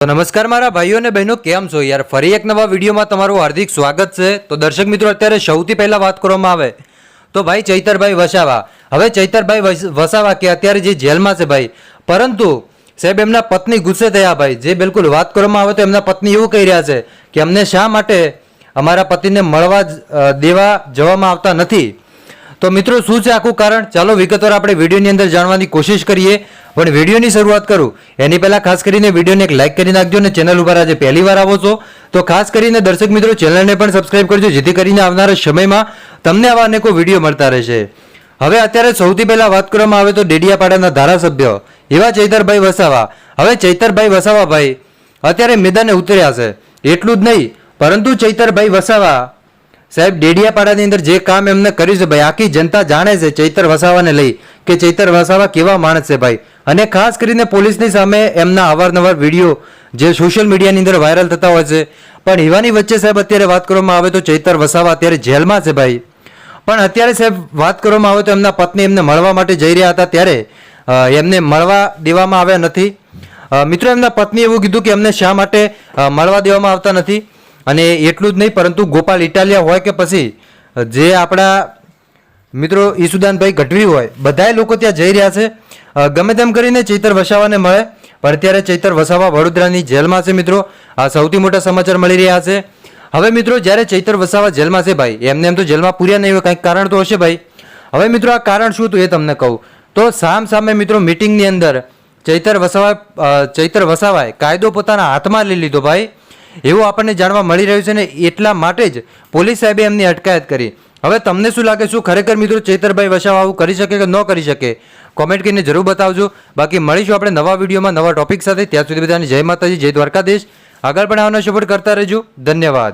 તો નમસ્કાર મારા ભાઈઓ અને બહેનો, કેમ છો? યાર, ફરી એક નવા વિડીયોમાં તમારું હાર્દિક સ્વાગત છે. તો દર્શક મિત્રો, અત્યારે સૌથી પહેલાં વાત કરવામાં આવે તો ભાઈ ચૈતરભાઈ વસાવા. હવે ચૈતરભાઈ વસાવા કે અત્યારે જે જેલમાં છે ભાઈ. પરંતુ સાહેબ, એમના પત્ની ગુસ્સે થયા ભાઈ. જે બિલકુલ વાત કરવામાં આવે તો એમના પત્ની એવું કહી રહ્યા છે કે અમને શા માટે અમારા પતિને મળવા દેવા જવામાં આવતા નથી? તો મિત્રો, શું છે આખું કારણ? ચાલો વિગતવાર આપણે વિડીયોની અંદર જાણવાની કોશિશ કરીએ. પણ વિડીયોની શરૂઆત કરું. એની પહેલા ખાસ કરીને વિડીયોને એક લાઇક કરી નાખજો અને ચેનલ ઉપર આજે પહેલી વાર આવો છો, તો ખાસ કરીને દર્શક મિત્રો, ચેનલને પણ સબસ્ક્રાઇબ કરજો, જેથી કરીને આવનારા સમયમાં તમને આવા અનેકો વીડિયો મળતા રહેશે. હવે અત્યારે સૌથી પહેલા વાત કરવામાં આવે તો ડેડિયાપાડાના ધારાસભ્ય, એવા ચૈતરભાઈ વસાવા. હવે ચૈતરભાઈ વસાવા ભાઈ, અત્યારે મેદાને ઉતર્યા છે. એટલું જ નહીં, પરંતુ ચૈતરભાઈ વસાવા સાહેબ, ડેડિયાપાડાની અંદર જે કામ એમને કર્યું છે ભાઈ, આખી જનતા જાણે છે ચૈતર વસાવાને લઈ કે ચૈતર વસાવા કેવા માણસ છે ભાઈ? અને ખાસ કરીને પોલીસની સામે એમના અવારનવાર વીડિયો જે સોશિયલ મીડિયાની અંદર વાયરલ થતા હોય છે. પણ એવાની વચ્ચે સાહેબ, અત્યારે વાત કરવામાં આવે તો ચૈતર વસાવા અત્યારે જેલમાં છે ભાઈ. પણ અત્યારે સાહેબ, વાત કરવામાં આવે તો એમના પત્ની એમને મળવા માટે જઈ રહ્યા હતા ત્યારે એમને મળવા દેવામાં આવ્યા નથી. મિત્રો, એમના પત્ની એવું કીધું કે એમને શા માટે મળવા દેવામાં આવતા નથી. અને એટલું જ નહીં, પરંતુ ગોપાલ ઇટાલિયા હોય કે પછી, જે આપણા મિત્રો ઈસુદાનભાઈ ગઢવી હોય, બધાય લોકો ત્યાં જઈ રહ્યા છે. ગમે તેમ કરીને ચૈતર વસાવાને મળે, પણ અત્યારે ચૈતર વસાવા વડોદરાની જેલમાં છે મિત્રો. આ સૌથી મોટા સમાચાર મળી રહ્યા છે. હવે મિત્રો, જ્યારે ચૈતર વસાવા જેલમાં છે ભાઈ, એમને એમ તો જેલમાં પૂર્યા નહીં હોય, કંઈક કારણ તો હશે ભાઈ. હવે મિત્રો, આ કારણ શું હતું એ તમને કહું. તો સામ સામે મિત્રો, મિટિંગની અંદર ચૈતર વસાવા ચૈતર વસાવાએ કાયદો પોતાના હાથમાં લઈ લીધો ભાઈ. એવું આપણને જાણવા મળી રહ્યું છે ને એટલા માટે જ પોલીસ સાહેબે એમની અટકાયત કરી. હવે તમને શું લાગે, શું ખરેખર મિત્રો ચેતરભાઈ વસાવા આવું કરી શકે કે ન કરી શકે? કોમેન્ટ કરીને જરૂર બતાવજો. બાકી મળીશું આપણે નવા વિડીયોમાં નવા ટોપિક સાથે. ત્યાં સુધી બધાને જય માતાજી, જય દ્વારકાધીશ. આગળ પણ આવવાનો સપોર્ટ કરતા રહેજો. ધન્યવાદ.